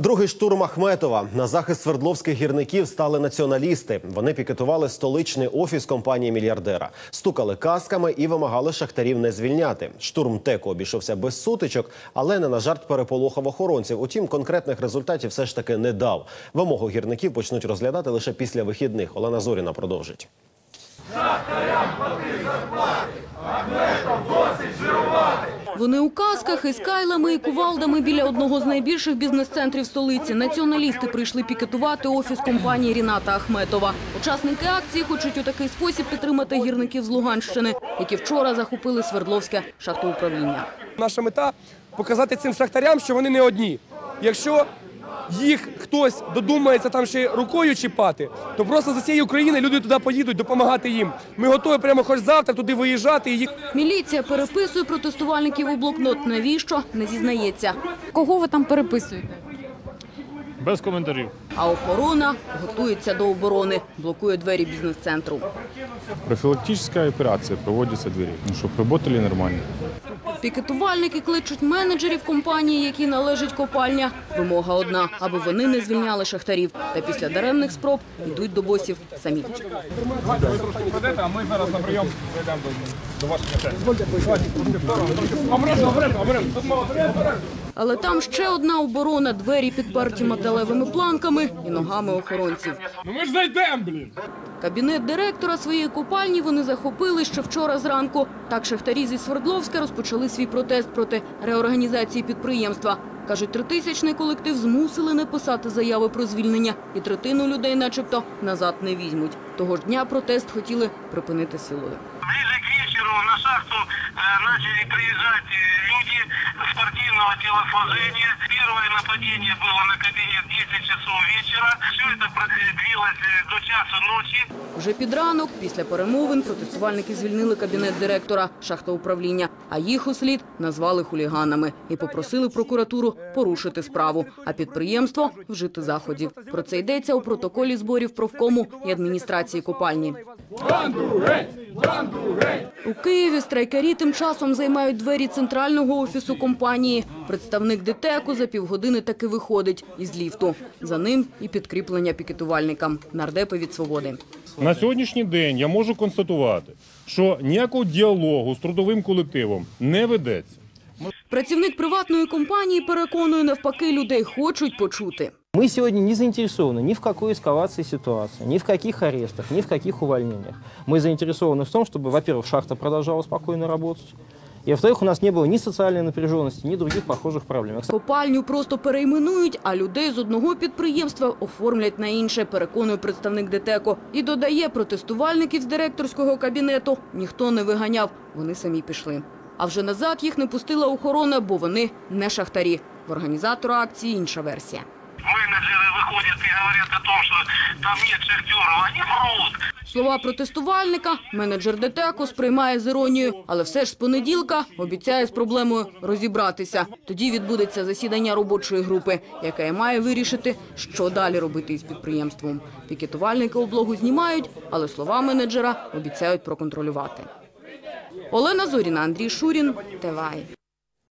Другий штурм Ахметова на захист свердловських гірників стали націоналісти. Вони пікетували столичний офіс компанії мільярдера, стукали касками і вимагали шахтарів не звільняти. Штурм теку обійшовся без сутичок, але не на жарт переполохав охоронців. Утім, конкретних результатів все ж таки не дав. Вимогу гірників почнуть розглядати лише після вихідних. Олена Зоріна продовжить. Вони у касках із кайлами і кувалдами біля одного з найбільших бізнес-центрів столиці. Націоналісти прийшли пікетувати офіс компанії Ріната Ахметова. Учасники акції хочуть у такий спосіб підтримати гірників з Луганщини, які вчора захопили Свердловське шахтоуправління. Наша мета показати цим шахтарям, що вони не одні. Якщо їх хтось додумається там ще рукою чіпати, то просто за цієї України люди туди поїдуть допомагати їм. Ми готові прямо хоч завтра туди виїжджати і їх Міліція переписує протестувальників у блокнот. Навіщо? Не зізнається. Кого ви там переписуєте? Без коментарів. А охорона готується до оборони, блокує двері бізнес-центру. Профилактическая операция проводится двери, ну, чтобы работали нормально. Пікетувальники кличуть менеджерів компанії, які належить копальня. Вимога одна, аби вони не звільняли шахтарів. Та після даремних спроб йдуть до босів самі. А ми зараз на прийом зайдемо до вашого Але там ще одна оборона, двері підперті металевими планками і ногами охоронців. Ну ми ж зайдемо, блін! Кабінет директора своєї копальні вони захопили ще вчора зранку. Так шахтарі зі Свердловська розпочали свій протест проти реорганізації підприємства. Кажуть, тритисячний колектив змусили не писати заяви про звільнення, і третину людей, начебто, назад не візьмуть. Того ж дня протест хотіли припинити силою. Ближе к вечеру на шахту начали приезжать э, люди спортивного телосложения. Первое нападение было на кабинет 10 часов вечера. Все это продлилось э, до часу ночи. Вже під ранок, після перемовин, протестувальники звільнили кабінет директора шахтоуправління, а їх услід назвали хуліганами і попросили прокуратуру порушити справу, а підприємство вжити заходів. Про це йдеться у протоколі зборів профкому і адміністрації копальні. у Києві страйкарі тим часом займають двері центрального офісу компанії. Представник ДТЕКу за півгодини таки виходить із ліфту. За ним і підкріплення пікетувальникам. Нардепи від свободи. На сьогоднішній день я можу констатувати, що ніякого діалогу з трудовим колективом не ведеться. Працівник приватної компанії переконує, навпаки, людей хочуть почути. Мы сегодня не заинтересованы ни в какой эскалации ситуации, ни в каких арестах, ни в каких увольнениях. Мы заинтересованы в том, чтобы, во-первых, шахта продолжала спокойно работать, и, во-вторых, у нас не было ни социальной напряженности, ни других похожих проблем. Копальню просто перейменують, а людей з одного підприємства оформлять на інше, переконує представник ДТЕКу. І додає, протестувальників з директорського кабінету ніхто не виганяв, вони самі пішли. А вже назад їх не пустила охорона, бо вони не шахтарі. В організатора акції інша версія. Менеджеры выходят и говорят о том, что там нет шахтеров. Они врут. Слова протестувальника менеджер ДТЕКу сприймає з іронією, але все ж з понеділка обіцяє з проблемою розібратися. Тоді відбудеться засідання робочої групи, яка і має вирішити, що далі робити із підприємством. Пікетувальники облогу знімають, але слова менеджера обіцяють проконтролювати. Олена Зоріна, Андрій Шурін, ТВАЙ.